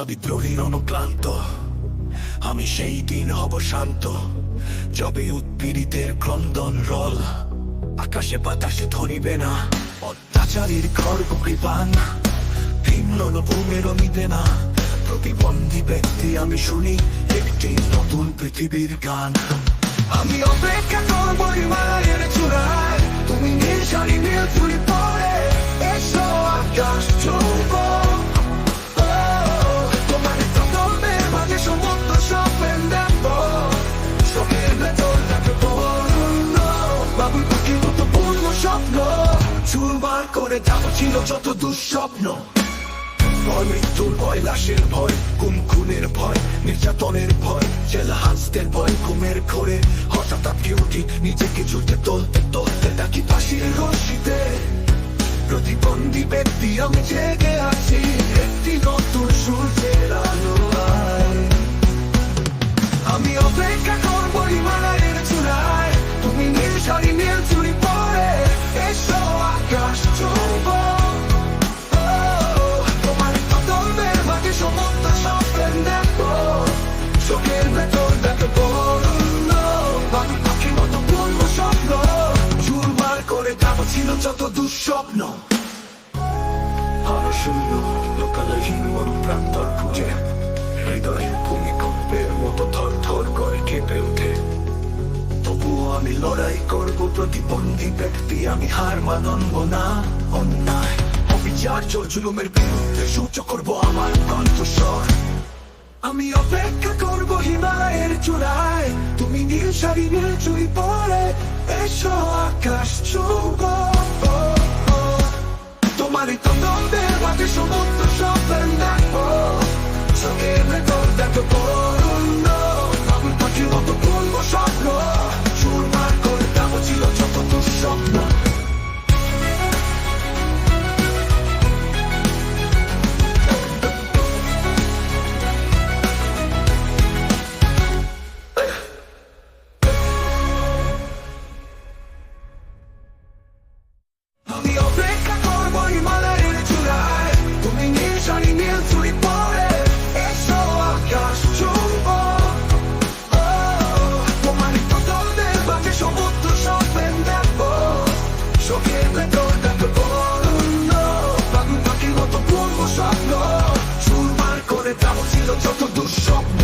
প্রহরী অনুক্লান্ত আমি সেই দিন হব শান্ত, যবে উৎপীড়িতের ক্রন্দন রল, আকাশে বাতাসে ধরিবে না, অত্যাচারীর খড়গ কৃপান ভিন্ন ভূমের নিবে না প্রতিবন্ধী ব্যক্তি আমি শুনি একটি নতুন পৃথিবীর গান। আমি অপেক্ষা করব হিমালয়ের চূড়ায়, তুমি নীল শাড়ি নীল চুড়ি চুরবার করে যাব ছিল যত দুঃস্বপ্ন। ভয়, মৃত্যুর ভয়, লাশের ভয় খুনের ভয়, নির্যাতনের ভয়, জেল ভয়, ঘুমের ঘোরে। হঠাৎ আপনি উঠি, নিজেকে জুটে তোলতে তোলতে ডাকি পাশের রশিতে। প্রতিবন্ধী ব্যক্তি আমি জেগে ছিল যত দুঃস্বপ্ন। আরও শূন্য লোকালহীন মন প্রান্তর খুঁজে। হৃদয়ে ভূমিকম্পের মতো থর থর করে কেঁপে ওঠে। তবুও আমি লড়াই করব প্রতিবন্ধী ব্যক্তি, আমি হার মানব না, অন্যায়। অবিচার জুলুমের বিরুদ্ধে সূর্য করব আমার কণ্ঠস্বর। আমি অপেক্ষা করব হিমালয়ের চূড়ায়। তুমি নীল শাড়ি নীল চুড়ি পরে, এসো আকাশ চুম্ব Somos ছিল যত দুঃস্বপ্ন